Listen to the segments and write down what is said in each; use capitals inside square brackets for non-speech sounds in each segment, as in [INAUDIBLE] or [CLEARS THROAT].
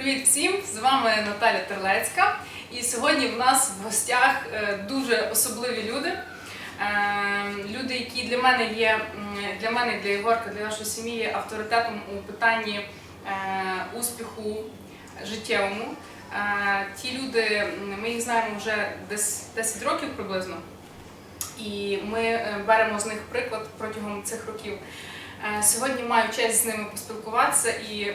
Привіт всім! З вами Наталя Терлецька. І сьогодні в нас в гостях е, дуже особливі люди. Е, Люди, які для мене є, для мене, для Єгорка, для нашої сім'ї є авторитетом у питанні е, успіху життєвому. Ті люди, ми їх знаємо вже десь 10 років приблизно. І ми беремо з них приклад протягом цих років. Сьогодні маю честь з ними поспілкуватися і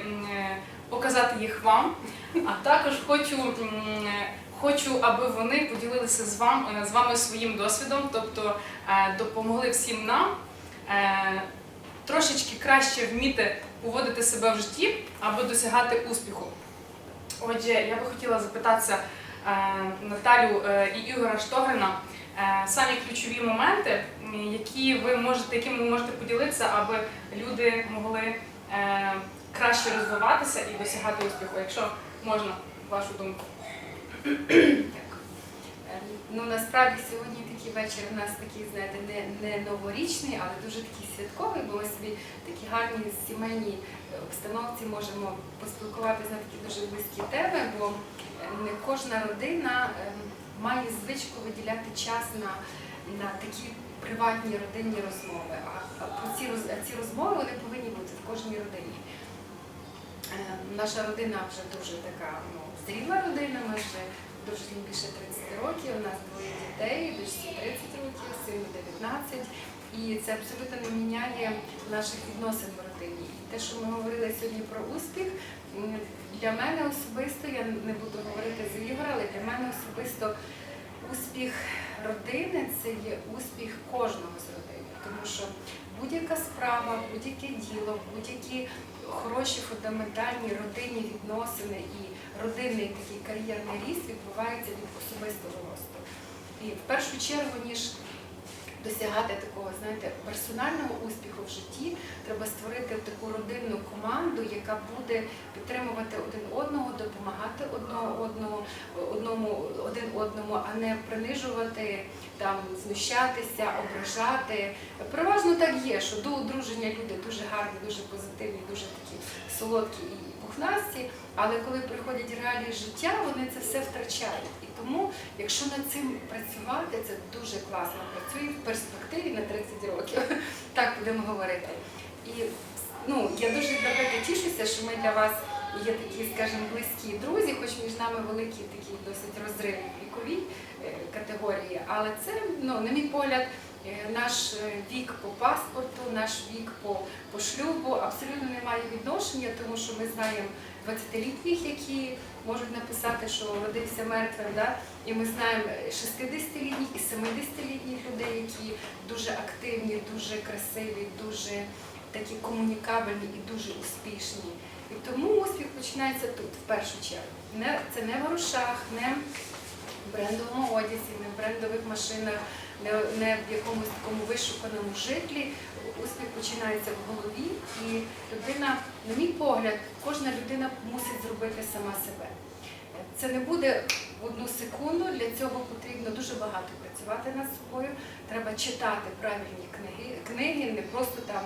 показати їх вам. А також хочу, е, хочу, аби вони поділилися з вами, з вами своїм досвідом, тобто е, допомогли всім нам е, трошечки краще вміти поводити себе в житті, аби досягати успіху. Отже, я би хотіла запитатися е, Наталю е, і Ігора Штогрина е, самі ключові моменти, які ви можете, якими ви можете поділитися, аби люди могли е, краще розвиватися і досягати успіху, якщо можна, вашу думку. Е, Ну насправді сьогодні такий вечір у нас такий, знаєте, не, не новорічний, але дуже такий святковий, бо ми собі такі гарні сімейні обстановці можемо поспілкуватися на такі дуже близькі теми, бо е, не кожна родина е, має звичку виділяти час на, на такі приватні родинні розмови. А, а про ці, роз- ці розмови вони повинні бути в кожній родині. Е, Наша родина вже дуже така ну, зріла родина, ми вже дружимо більше 30 років, у нас двоє дітей, дочці 30 років, сину 19. І це абсолютно не міняє наших відносин в родині. І те, що ми говорили сьогодні про успіх, для мене особисто, я не буду говорити за Ігора, але для мене особисто успіх родини це є успіх кожного з родини. Тому що будь-яка справа, будь-яке діло, будь-які хороші фундаментальні родинні відносини і родинний такий кар'єрний ріст відбувається від особистого росту. І в першу чергу, ніж досягати такого, знаєте, персонального успіху в житті, треба створити таку родинну команду, яка буде підтримувати один одного, допомагати одного одного, одному один одному, а не принижувати, там знущатися, ображати. Переважно так є, що до одруження люди дуже гарні, дуже позитивні, дуже такі солодкі і пухнасті. Але коли приходять реалії життя, вони це все втрачають. Тому, якщо над цим працювати, це дуже класно працює в перспективі на 30 років. [LAUGHS] Так будемо говорити. І ну, я дуже наприклад, тішуся, що ми для вас є такі, скажімо, близькі друзі, хоч між нами великі такі досить розриви вікові е, категорії. Але це, ну, на мій погляд, е, наш е, вік по паспорту, наш вік по, по шлюбу абсолютно не має відношення, тому що ми знаємо 20-літніх, які можуть написати, що родився мертвим, да? і ми знаємо 60-літніх і 70-літніх людей, які дуже активні, дуже красиві, дуже такі комунікабельні і дуже успішні. І тому успіх починається тут, в першу чергу. Не, це не в грошах, не в брендовому одязі, не в брендових машинах, не, в якомусь такому вишуканому житлі. Успіх починається в голові, і людина, на мій погляд, кожна людина мусить зробити сама себе. Це не буде в одну секунду, для цього потрібно дуже багато працювати над собою. Треба читати правильні книги, книги, не просто там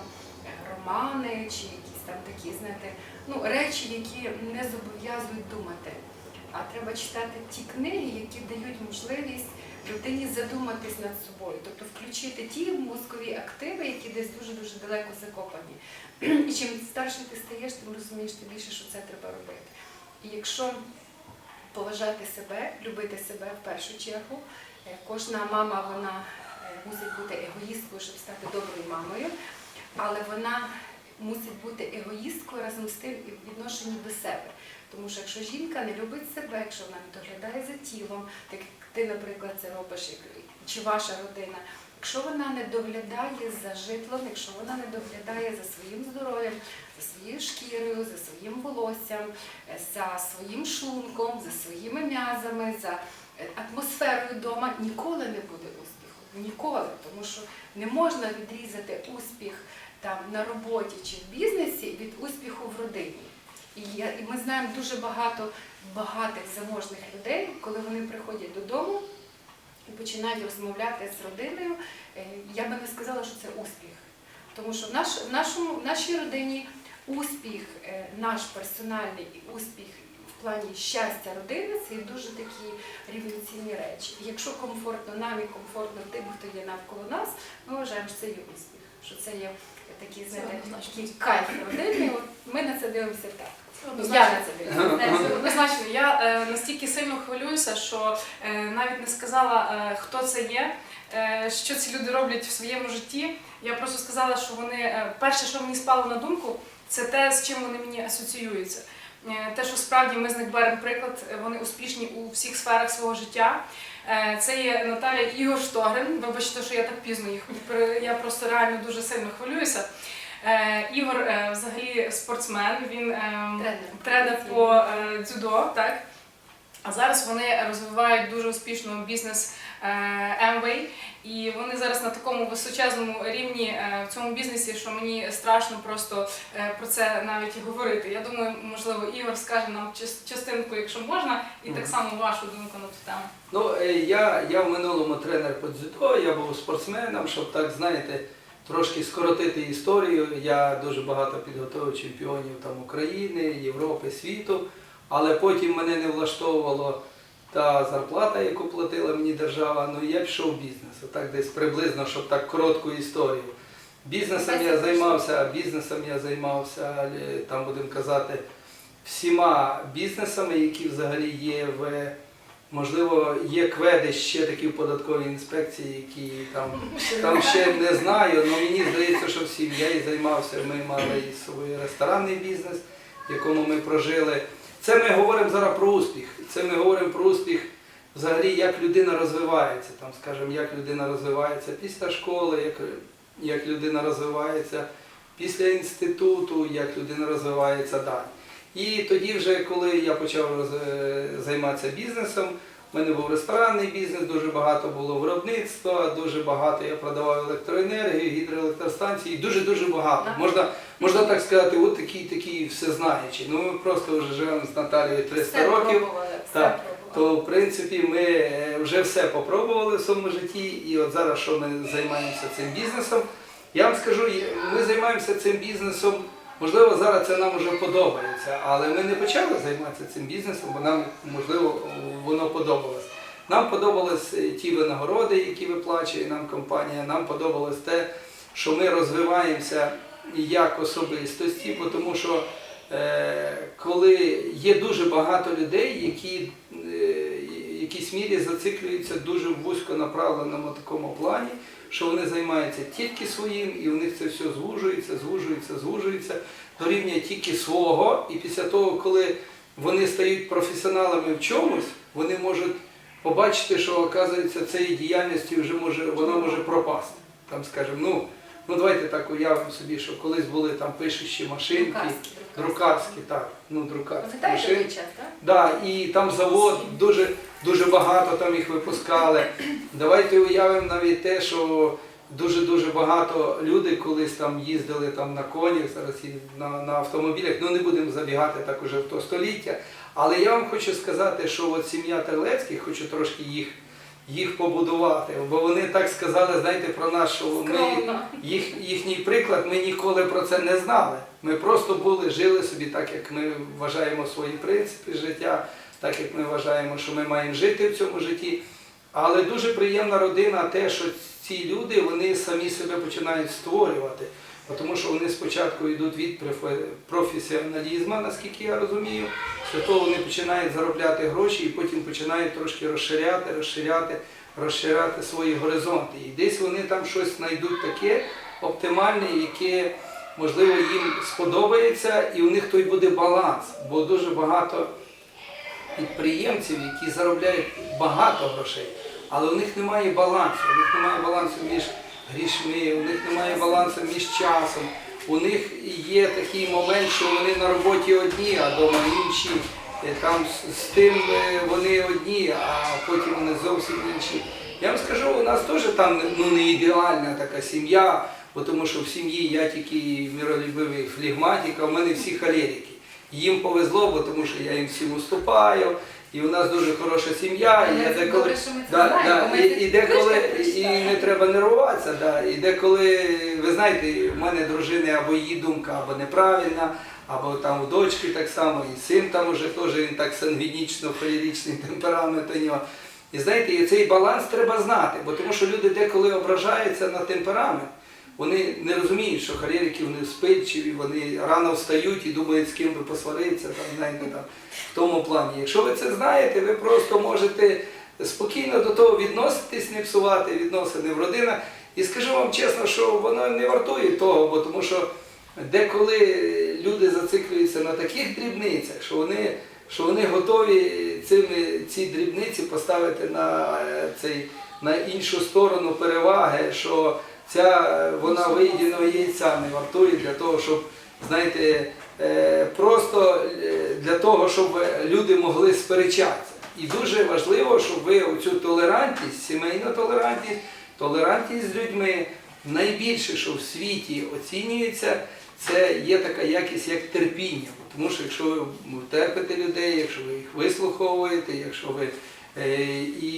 романи чи якісь там такі, знаєте, ну, речі, які не зобов'язують думати. А треба читати ті книги, які дають можливість людині задуматись над собою, тобто включити ті мозкові активи, які десь дуже-дуже далеко закопані. [CLEARS THROAT] І чим старшим ти стаєш, тим розумієш ти більше, що це треба робити. І якщо поважати себе, любити себе в першу чергу, е, кожна мама вона е, мусить бути егоїсткою, щоб стати доброю мамою, але вона мусить бути егоїсткою разом з тим і в відношенні до себе. Тому що якщо жінка не любить себе, якщо вона не доглядає за тілом, так як ти, наприклад, це робиш, чи ваша родина, якщо вона не доглядає за житлом, якщо вона не доглядає за своїм здоров'ям, за своєю шкірою, за своїм волоссям, е, за своїм шлунком, за своїми м'язами, за е, атмосферою вдома, ніколи не буде успіху. Ніколи, тому що не можна відрізати успіх там на роботі чи в бізнесі від успіху в родині. І, я, і ми знаємо дуже багато багатих заможних людей, коли вони приходять додому і починають розмовляти з родиною. е, Я би не сказала, що це успіх. Тому що в, наш, в, нашому, в нашій родині успіх, е, наш персональний успіх в плані щастя родини це є дуже такі рівноцінні речі. Якщо комфортно нам і комфортно тим, хто є навколо нас, ми вважаємо, що це є успіх, що це є такий, знаєте, такий кайф родини. Ми на це дивимося так. Я Однозначно. на це дивлюся. Однозначно, я е, настільки сильно хвилююся, що е, навіть не сказала, е, хто це є, е, що ці люди роблять в своєму житті. Я просто сказала, що вони е, перше, що мені спало на думку, це те, з чим вони мені асоціюються. Е, Те, що справді ми з них беремо приклад, е, вони успішні у всіх сферах свого життя. Е, Це є Наталя Ігор Штогрин. Вибачте, що я так пізно їх. Я просто реально дуже сильно хвилююся. Ігор взагалі спортсмен, він Тренер. по дзюдо, так? А зараз вони розвивають дуже успішно бізнес Amway, і вони зараз на такому височезному рівні е, в цьому бізнесі, що мені страшно просто е, про це навіть говорити. Я думаю, можливо, Ігор скаже нам час- частинку, якщо можна, і так само вашу думку на цю тему. Ну, е, я, я в минулому тренер по дзюдо, я був спортсменом, щоб так, знаєте, трошки скоротити історію. Я дуже багато підготував чемпіонів там України, Європи, світу, але потім мене не влаштовувало та зарплата, яку платила мені держава. Ну я пішов в бізнес. Отак десь приблизно, щоб так коротку історію. Бізнесом я займався, бізнесом я займався, там будемо казати, всіма бізнесами, які взагалі є в Можливо, є кведи ще такі в податковій інспекції, які там, там ще не знаю, але мені здається, що всім я і займався. Ми мали і свій ресторанний бізнес, в якому ми прожили. Це ми говоримо зараз про успіх. Це ми говоримо про успіх взагалі, як людина розвивається, там, скажімо, як людина розвивається після школи, як, як людина розвивається після інституту, як людина розвивається далі. І тоді, вже коли я почав роз- займатися бізнесом, в мене був ресторанний бізнес, дуже багато було виробництва, дуже багато я продавав електроенергію, гідроелектростанції, дуже-дуже багато. Так. Можна, можна так сказати, от такі, такі всезнаючі. Ну ми просто вже живемо з Наталією 300 Все років. пробували, Так. пробували. То в принципі ми е, вже все попробували в своєму житті, і от зараз, що ми займаємося цим бізнесом, я вам скажу, ми займаємося цим бізнесом. Можливо, зараз це нам вже подобається, але ми не почали займатися цим бізнесом, бо нам можливо воно подобалось. Нам подобались е, ті винагороди, які виплачує нам компанія. Нам подобалось те, що ми розвиваємося як особистості, тому що е, коли є дуже багато людей, які е, якійсь мірі зациклюються дуже в вузьконаправленому такому плані, що вони займаються тільки своїм, і у них це все звужується, звужується, звужується до рівня тільки свого. І після того, коли вони стають професіоналами в чомусь, вони можуть побачити, що оказується цією діяльністю вже може вона може пропасти. Там скажемо, ну, ну давайте так уявимо собі, що колись були там пишущі машинки, Друкарські, друкарські, так, ну друкарські машинки. той час, так? Да, і там завод дуже, дуже багато там їх випускали. Давайте уявимо навіть те, що дуже-дуже багато людей колись там їздили там на конях, зараз і на, на автомобілях. Ну не будемо забігати так уже в то століття. Але я вам хочу сказати, що от сім'я Терлецьких, хочу трошки їх, їх побудувати. Бо вони так сказали, знаєте, про нас, що ми, їх, їхній приклад, ми ніколи про це не знали. Ми просто були, жили собі так, як ми вважаємо свої принципи життя, так як ми вважаємо, що ми маємо жити в цьому житті. Але дуже приємна родина те, що ці люди вони самі себе починають створювати. Тому що вони спочатку йдуть від профе- професіоналізму, наскільки я розумію, після того вони починають заробляти гроші і потім починають трошки розширяти, розширяти, розширяти свої горизонти. І десь вони там щось знайдуть таке оптимальне, яке можливо їм сподобається, і у них той буде баланс, бо дуже багато підприємців, які заробляють багато грошей, але у них немає балансу. У них немає балансу між грішми, у них немає балансу між часом. У них є такий момент, що вони на роботі одні, а вдома інші. Е, Там з, тим е, вони одні, а потім вони зовсім інші. Я вам скажу, у нас теж там ну, не ідеальна така сім'я, тому що в сім'ї я тільки миролюбивий флегматик, а в мене всі холерики. Їм повезло, бо тому що я їм всім уступаю, і у нас дуже хороша сім'я. І я деколи, да, да, і, і деколи і не треба нервуватися. Да, і деколи, ви знаєте, в мене дружини або її думка, або неправильна, або там у дочки так само, і син там уже теж він так сангвінічно, холеричний [LAUGHS] темперамент у нього. І знаєте, і цей баланс треба знати, бо тому що люди деколи ображаються на темперамент. Вони не розуміють, що холерики вони вспильчиві, вони рано встають і думають, з ким би посваритися, там, знаєте, там, в тому плані. Якщо ви це знаєте, ви просто можете спокійно до того відноситись, не псувати відносини в родинах. І скажу вам чесно, що воно не вартує того, бо тому що деколи люди зациклюються на таких дрібницях, що вони, що вони готові цими, ці дрібниці поставити на, е, цей, на іншу сторону переваги, що ця е, вона виїденого яйця не вартує для того, щоб, знаєте, е, просто е, для того, щоб люди могли сперечатися. І дуже важливо, щоб ви оцю толерантність, сімейну толерантність, толерантність з людьми, найбільше, що в світі оцінюється, це є така якість, як терпіння. Тому що якщо ви терпите людей, якщо ви їх вислуховуєте, якщо ви і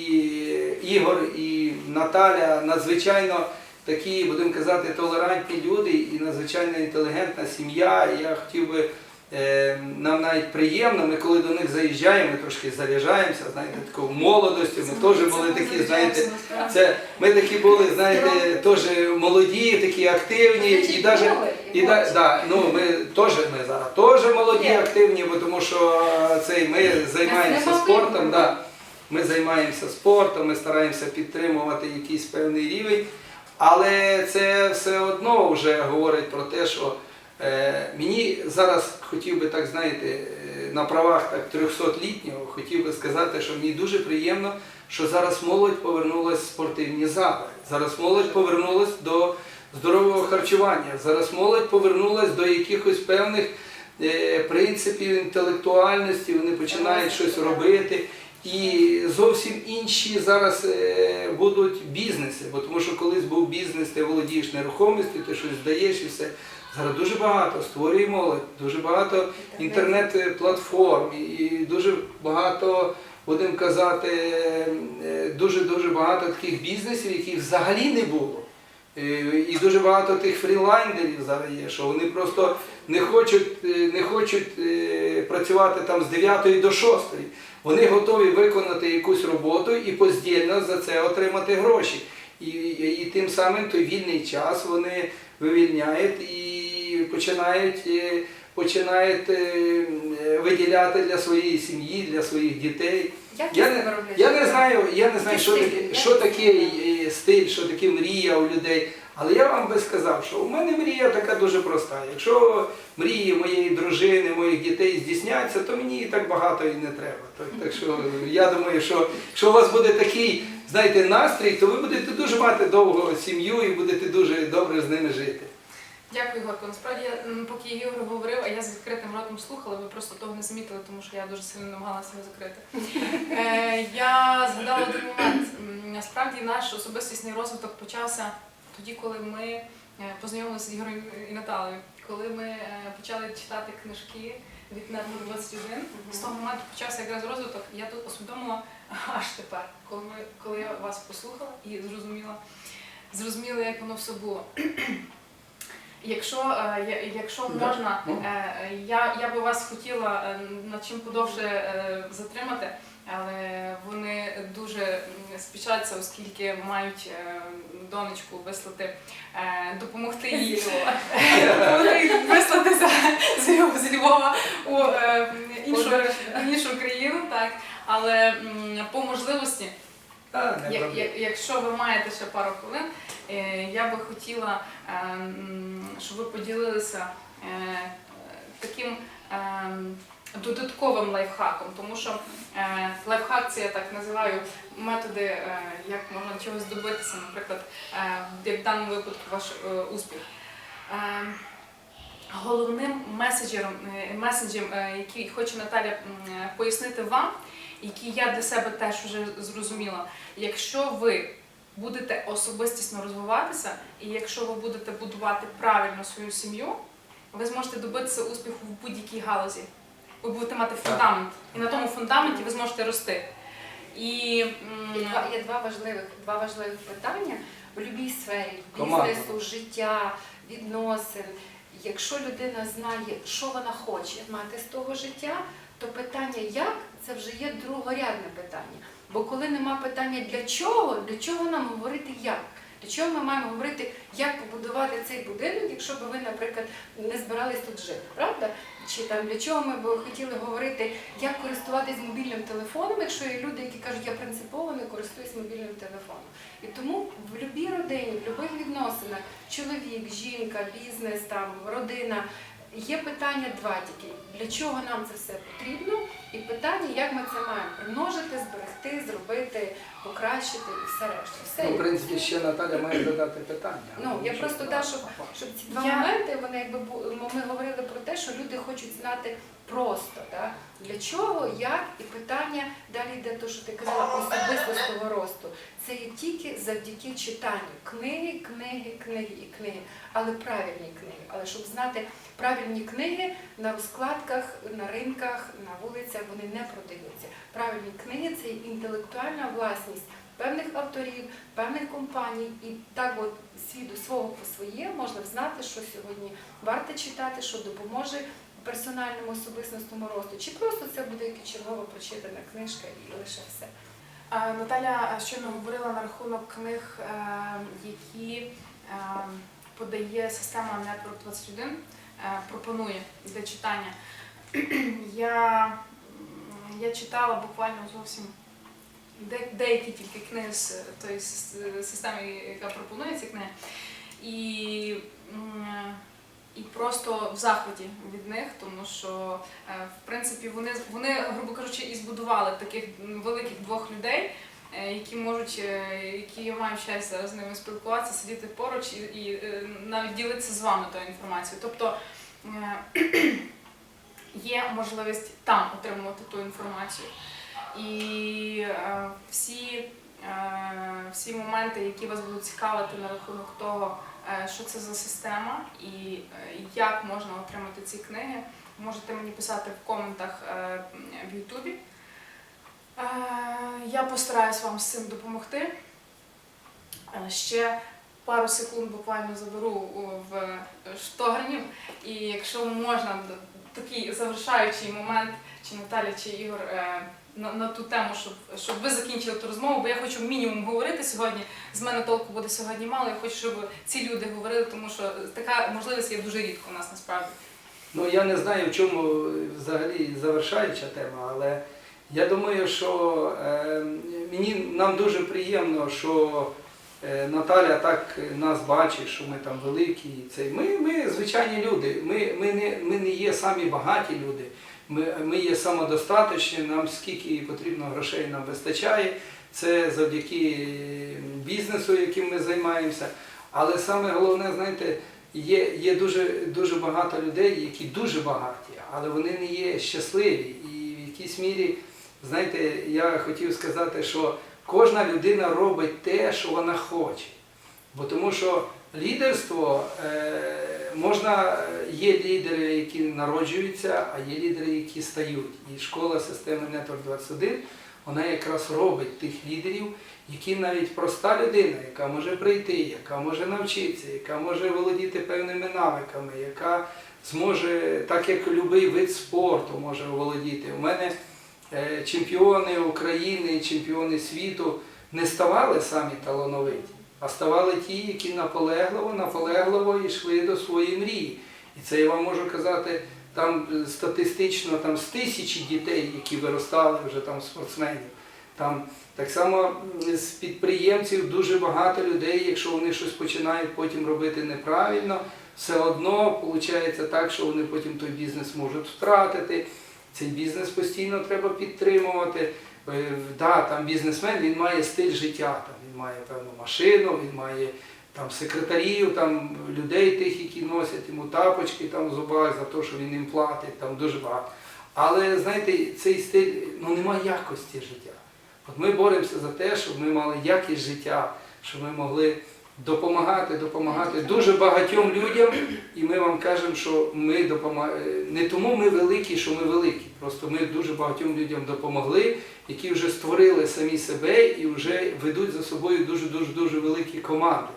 Ігор, і Наталя надзвичайно такі, будемо казати, толерантні люди і надзвичайно інтелігентна сім'я. І я хотів би. е, Нам навіть приємно, ми коли до них заїжджаємо, ми трошки заряджаємося, знаєте, такою молодостю, ми теж були такі, знаєте, це ми такі були, знаєте, теж молоді, такі активні, і навіть і да, да, ну ми теж ми зараз теж молоді, активні, бо тому що цей ми займаємося спортом. Да. Ми займаємося спортом, ми стараємося підтримувати якийсь певний рівень, але це все одно вже говорить про те, що е, мені зараз хотів би так, знаєте, е, на правах так 300-літнього, хотів би сказати, що мені дуже приємно, що зараз молодь повернулася в спортивні зали. Зараз молодь повернулася до здорового харчування. Зараз молодь повернулася до якихось певних е, принципів інтелектуальності, вони починають щось робити. І зовсім інші зараз е, будуть бізнеси, бо тому що колись був бізнес, ти володієш нерухомістю, ти щось здаєш і все. Зараз дуже багато створює молодь, дуже багато інтернет-платформ і дуже багато, будемо казати, дуже-дуже багато таких бізнесів, яких взагалі не було. Е, І дуже багато тих фрілайнерів зараз є, що вони просто не хочуть, е, не хочуть працювати там з 9 до 6. Вони готові виконати якусь роботу і поздільно за це отримати гроші. І, і, і тим самим той вільний час вони вивільняють і починають, е, починають е, виділяти для своєї сім'ї, для своїх дітей. Як Я не, я не знаю, я не знаю, що таке, що таке стиль, що таке мрія у людей. Але я вам би сказав, що у мене мрія така дуже проста. Якщо мрії моєї дружини, моїх дітей здійсняться, то мені і так багато і не треба. Так, так що я думаю, що якщо у вас буде такий, знаєте, настрій, то ви будете дуже мати довго сім'ю і будете дуже добре з ними жити. Дякую, Горко. Насправді, я, поки Ігор говорив, а я з відкритим ротом слухала, ви просто того не замітили, тому що я дуже сильно намагалася його закрити. [LAUGHS] Е, я згадала один момент. Насправді наш особистісний розвиток почався тоді, коли ми е, познайомилися з Ігорем і Наталею, коли ми е, почали читати книжки від Нету 21. З того моменту почався якраз розвиток. Я тут усвідомила аж тепер, коли, ми, коли я вас послухала і зрозуміла, зрозуміла, як воно все було. Якщо, е, якщо можна, Ну. я, я би вас хотіла над чим подовше затримати, але вони дуже спішаться, оскільки мають е, донечку вислати, е, допомогти їй. Вислати за, з Львова- у е, іншу, іншу країну, так. Але по можливості Якщо ви маєте ще пару хвилин, я би хотіла, щоб ви поділилися таким додатковим лайфхаком, тому що е, лайфхак це я так називаю методи, е, як можна чогось добитися, наприклад, е, як в даному випадку ваш успіх. Головним меседжером, меседжем, який хочу Наталя пояснити вам, який я для себе теж вже зрозуміла, якщо ви будете особистісно розвиватися, і якщо ви будете будувати правильно свою сім'ю, ви зможете добитися успіху в будь-якій галузі. Ви будете мати фундамент, і на тому фундаменті ви зможете рости. І м, Є два, є два важливих, два важливих питання в будь-якій сфері Команда. бізнесу, життя, відносин. якщо людина знає, що вона хоче мати з того життя, то питання як це вже є другорядне питання. Бо коли нема питання для чого, для чого нам говорити як? Для чого ми маємо говорити, як побудувати цей будинок, якщо б ви, наприклад, не збирались тут жити, правда? Чи там для чого ми б хотіли говорити, як користуватись мобільним телефоном, якщо є люди, які кажуть, я принципово не користуюсь мобільним телефоном. І тому в будь-якій родині, в будь-яких відносинах, чоловік, жінка, бізнес, там, родина, є питання два тільки. Для чого нам це все потрібно? І питання, як ми це маємо примножити, зберегти, зробити, покращити і все решта. Все. Ну, в принципі, ще Наталя має задати питання. Ну, я просто так, да, щоб, щоб ці два Я- моменти, вони якби ми говорили про те, що люди хочуть знати просто, да? для чого, як, і питання далі йде те, що ти казала, особистого росту. Це є тільки завдяки читанню книги, книги, книги і книги, але правильні книги. Але щоб знати правильні книги на розкладках, на ринках, на вулицях вони не продаються. Правильні книги це інтелектуальна власність певних авторів, певних компаній, і так от світу свого по своє можна знати, що сьогодні варто читати, що допоможе персональному особистому росту, чи просто це буде якась чергова прочитана книжка і лише все. Наталя щойно говорила на рахунок книг, е, які е, подає система Network 21, е, пропонує для читання. [CLEARS THROAT] Я, я читала буквально зовсім деякі тільки книги з тої системи, яка пропонує ці книги. І, і просто в захваті від них, тому що е, в принципі вони, вони, грубо кажучи, і збудували таких великих двох людей, е, які можуть, е, які я маю щастя з ними спілкуватися, сидіти поруч і, і навіть ділитися з вами тою інформацією. Тобто [CLEARS THROAT] є можливість там отримувати ту інформацію. І всі, всі моменти, які вас будуть цікавити на рахунок того, е, що це за система і е, як можна отримати ці книги, можете мені писати в коментах е, в Ютубі. Е, Я постараюсь вам з цим допомогти. Е, Ще пару секунд буквально заберу в штогрнів. І якщо можна, такий завершаючий момент, чи Наталя, чи Ігор, е, на, на ту тему, щоб, щоб ви закінчили ту розмову, бо я хочу мінімум говорити сьогодні. З мене толку буде сьогодні мало. Я хочу, щоб ці люди говорили, тому що така можливість є дуже рідко у нас насправді. Ну я не знаю, в чому взагалі завершаюча тема, але я думаю, що е, мені нам дуже приємно, що е, Наталя так нас бачить, що ми там великі. і Це ми, ми звичайні люди. Ми, ми, не, ми не є самі багаті люди. Ми, ми є самодостаточні, нам скільки потрібно грошей нам вистачає. Це завдяки бізнесу, яким ми займаємося. Але саме головне, знаєте, є, є дуже, дуже багато людей, які дуже багаті, але вони не є щасливі. І в якійсь мірі, знаєте, я хотів сказати, що кожна людина робить те, що вона хоче. Бо тому що лідерство е, можна, є лідери, які народжуються, а є лідери, які стають. І школа системи Network 21 вона якраз робить тих лідерів, які навіть проста людина, яка може прийти, яка може навчитися, яка може володіти певними навиками, яка зможе, так як будь-який вид спорту може володіти. У мене е, чемпіони України, чемпіони світу не ставали самі талановиті, а ставали ті, які наполегливо, наполегливо йшли до своєї мрії. І це я вам можу казати там е, статистично там, з тисячі дітей, які виростали вже там спортсменів. Там так само з підприємців дуже багато людей, якщо вони щось починають потім робити неправильно, все одно виходить так, що вони потім той бізнес можуть втратити. Цей бізнес постійно треба підтримувати. Е, Да, там бізнесмен він має стиль життя, там, має певну машину, він має там секретарів, там людей тих, які носять йому тапочки там в зубах за те, що він їм платить, там дуже багато. Але знаєте, цей стиль ну немає якості життя. От ми боремося за те, щоб ми мали якість життя, щоб ми могли допомагати, допомагати дуже багатьом людям, і ми вам кажемо, що ми допомагаємо. Не тому ми великі, що ми великі. Просто ми дуже багатьом людям допомогли, які вже створили самі себе і вже ведуть за собою дуже дуже дуже великі команди.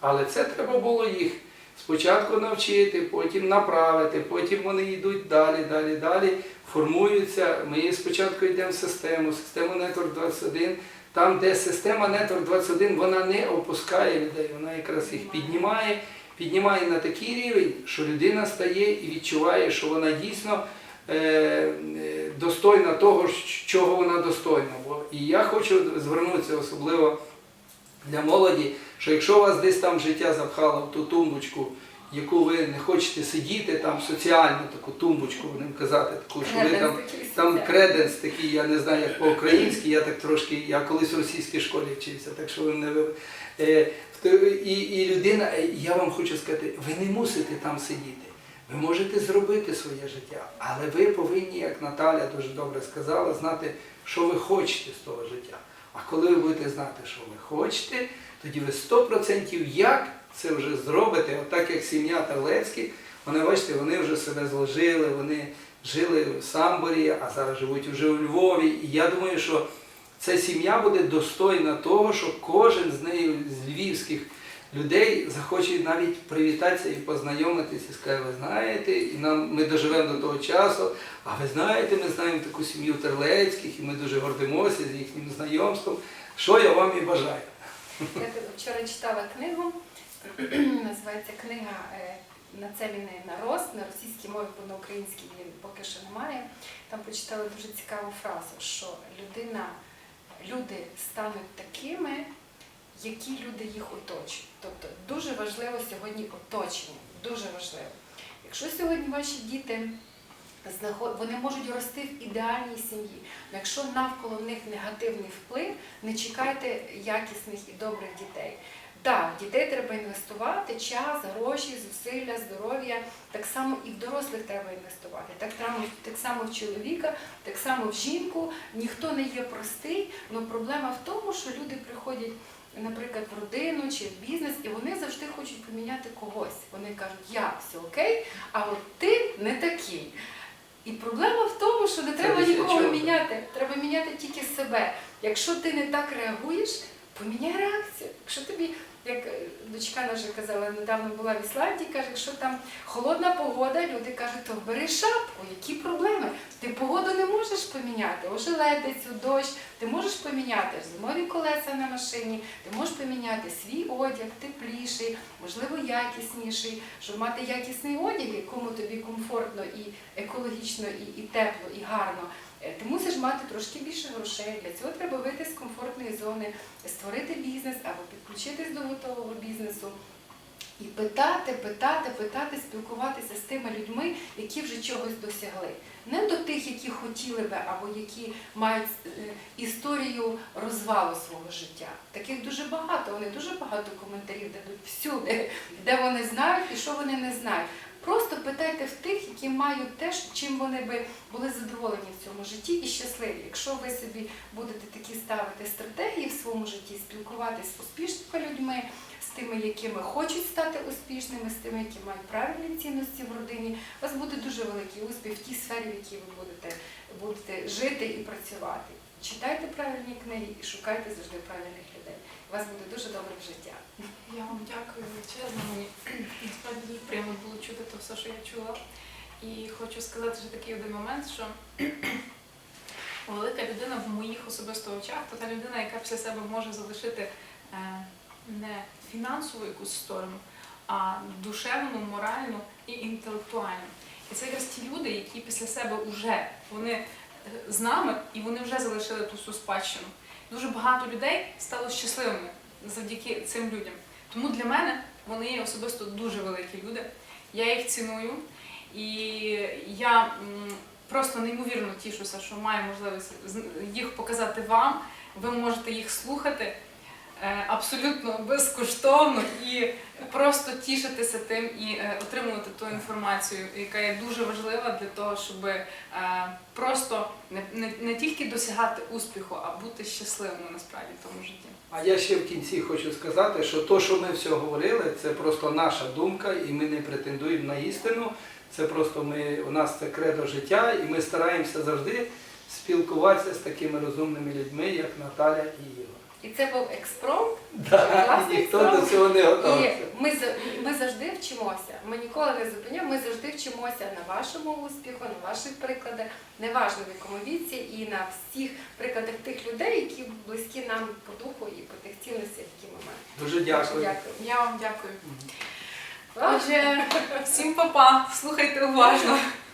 Але це треба було їх спочатку навчити, потім направити, потім вони йдуть далі, далі, далі, формуються. Ми спочатку йдемо в систему, систему Network 21, там, де система Network 21, вона не опускає людей, вона якраз їх піднімає, піднімає на такий рівень, що людина стає і відчуває, що вона дійсно е, е, достойна того, чого вона достойна. І я хочу звернутися особливо для молоді, що якщо вас десь там життя запхало в ту тумбочку, яку ви не хочете сидіти, там соціальну таку тумбочку, будемо казати, таку, що ви там, там креденс такий, я не знаю, як по-українськи, я так трошки, я колись в російській школі вчився, так що ви не ви. Е, і, і людина, е, я вам хочу сказати, ви не мусите там сидіти. Ви можете зробити своє життя, але ви повинні, як Наталя дуже добре сказала, знати, що ви хочете з того життя. А коли ви будете знати, що ви хочете, тоді ви 100% як це вже зробите, отак як сім'я Тарлецьких, вони, бачите, вони вже себе зложили, вони жили в Самборі, а зараз живуть вже у Львові. І я думаю, що ця сім'я буде достойна того, що кожен з нею, з львівських людей, захоче навіть привітатися і познайомитися, скаже, ви знаєте, і нам ми доживемо до того часу. А ви знаєте, ми знаємо таку сім'ю Терлецьких, і ми дуже гордимося з їхнім знайомством. Що я вам і бажаю. Я вчора читала книгу, [CLEARS THROAT] називається книга е, Нацелений на рост на російській мові, бо на українській він поки що немає. Там почитала дуже цікаву фразу, що людина, люди стануть такими, які люди їх оточують. Тобто дуже важливо сьогодні оточення, дуже важливо. Якщо сьогодні ваші діти вони можуть рости в ідеальній сім'ї. але Якщо навколо них негативний вплив, не чекайте якісних і добрих дітей. Так, в дітей треба інвестувати час, гроші, зусилля, здоров'я. Так само і в дорослих треба інвестувати. Так само, так само в чоловіка, так само в жінку. Ніхто не є простий, але проблема в тому, що люди приходять, наприклад, в родину чи в бізнес, і вони завжди хочуть поміняти когось. Вони кажуть, я все окей, а от ти не такий. І проблема в тому, що не треба нікого міняти, треба міняти тільки себе. Якщо ти не так реагуєш, поміняй реакцію. Якщо тобі, як е, дочка наша казала, недавно була в Ісландії, каже, якщо там холодна погода, люди кажуть, то бери шапку, які проблеми? Ти погоду не можеш поміняти, ожеледицю, дощ, ти можеш поміняти зимові колеса на машині, ти можеш поміняти свій одяг, тепліший, можливо, якісніший, щоб мати якісний одяг, якому тобі комфортно і екологічно, і, і тепло, і гарно. Е, Ти мусиш мати трошки більше грошей. Для цього треба вийти з комфортної зони, створити бізнес або підключитись до готового бізнесу. І питати, питати, питати, спілкуватися з тими людьми, які вже чогось досягли. Не до тих, які хотіли би, або які мають е, історію розвалу свого життя. Таких дуже багато. Вони дуже багато коментарів дадуть всюди, де вони знають і що вони не знають. Просто питайте в тих, які мають те, чим вони би були задоволені в цьому житті і щасливі. Якщо ви собі будете такі ставити стратегії в своєму житті, спілкуватися з успішними людьми, з тими, якими хочуть стати успішними, з тими, які мають правильні цінності в родині, у вас буде дуже великий успіх в тій сфері, в якій ви будете, будете жити і працювати. Читайте правильні книги і шукайте завжди правильних людей. У вас буде дуже добре життя. Я вам дякую величезно. [CLEARS THROAT] Насправді дуже приємно було чути те все, що я чула. І хочу сказати ще такий один момент, що [CLEARS THROAT] велика людина в моїх особисто очах, то та людина, яка після себе може залишити е, не фінансову якусь сторону, а душевну, моральну і інтелектуальну. І це якраз ті люди, які після себе вже вони е, з нами і вони вже залишили ту всю спадщину. Дуже багато людей стало щасливими завдяки цим людям. Тому для мене вони є особисто дуже великі люди. Я їх ціную і я просто неймовірно тішуся, що маю можливість їх показати вам. Ви можете їх слухати абсолютно безкоштовно і просто тішитися тим і е, отримувати ту інформацію, яка є дуже важлива для того, щоб е, просто не, не, не тільки досягати успіху, а бути щасливими насправді в тому житті. А я ще в кінці хочу сказати, що то, що ми все говорили, це просто наша думка, і ми не претендуємо на істину. Це просто ми, у нас це кредо життя, і ми стараємося завжди спілкуватися з такими розумними людьми, як Наталя і Ігор. І це був експром. [LAUGHS] Да, ніхто до цього не І ми, ми завжди вчимося. Ми ніколи не зупиняємо, ми завжди вчимося на вашому успіху, на ваших прикладах, неважно в якому віці, і на всіх прикладах тих людей, які близькі нам по духу і по тих цінностях, які ми маємо. Дуже дякую. Дякую. Я вам дякую. Отже, всім па-па, слухайте уважно. [LAUGHS]